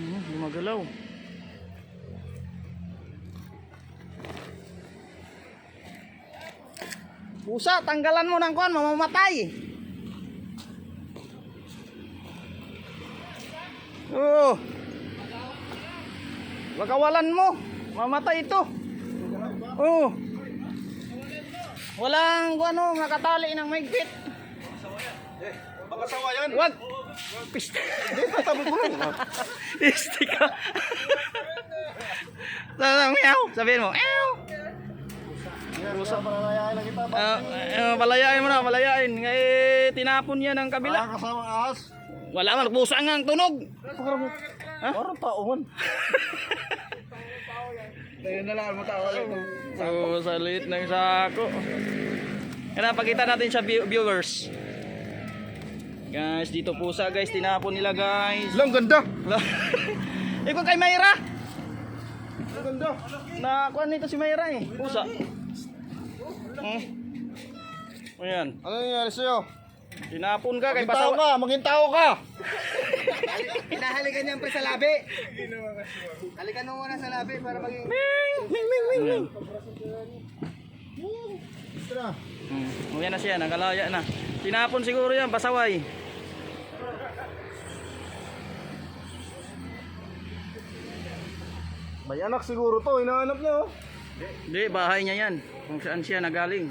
Hmm, hindi magalaw. Pusa, tanggalan mo ng kuan, mamamatay. Oh. Wagawalan mo. Mamatay ito. Oh. Walang kung ano, makatali ng maigpit. Baka sawa yan. Wag. Piste. Hindi, tatabi ko lang. Ka. Sabi meow. Sabihin mo, meow. Rusa, pananayain na kita. Uh, palayain mo na, palayain. Eh, tinapon niya ng kabila. Wala kasamang ahas. Wala man, pusa nga ang tunog. Parang, parang tao man. Tayo na lang mo tao. So, sa liit ng sako. Kaya pakita natin sa view- viewers. Guys, dito pusa guys, tinapon nila guys. Lang ganda. Ikaw kay Mayra. Ang ganda. Nakakuha nito si Mayra eh. Pusa. Hmm. Ayan. Ano nangyari sa'yo? Tinapon ka kay Maging tao pasawa. ka, maging tao ka. Hinahalikan niya pre sa labi. Halikan mo muna sa labi para maging... Ayan. Tara. Hmm. Ayan na siya, nakalaya na. Tinapon siguro yan, pasaway. May anak siguro to, hinahanap niya oh. Hindi, bahay niya yan. Kung saan siya nagaling.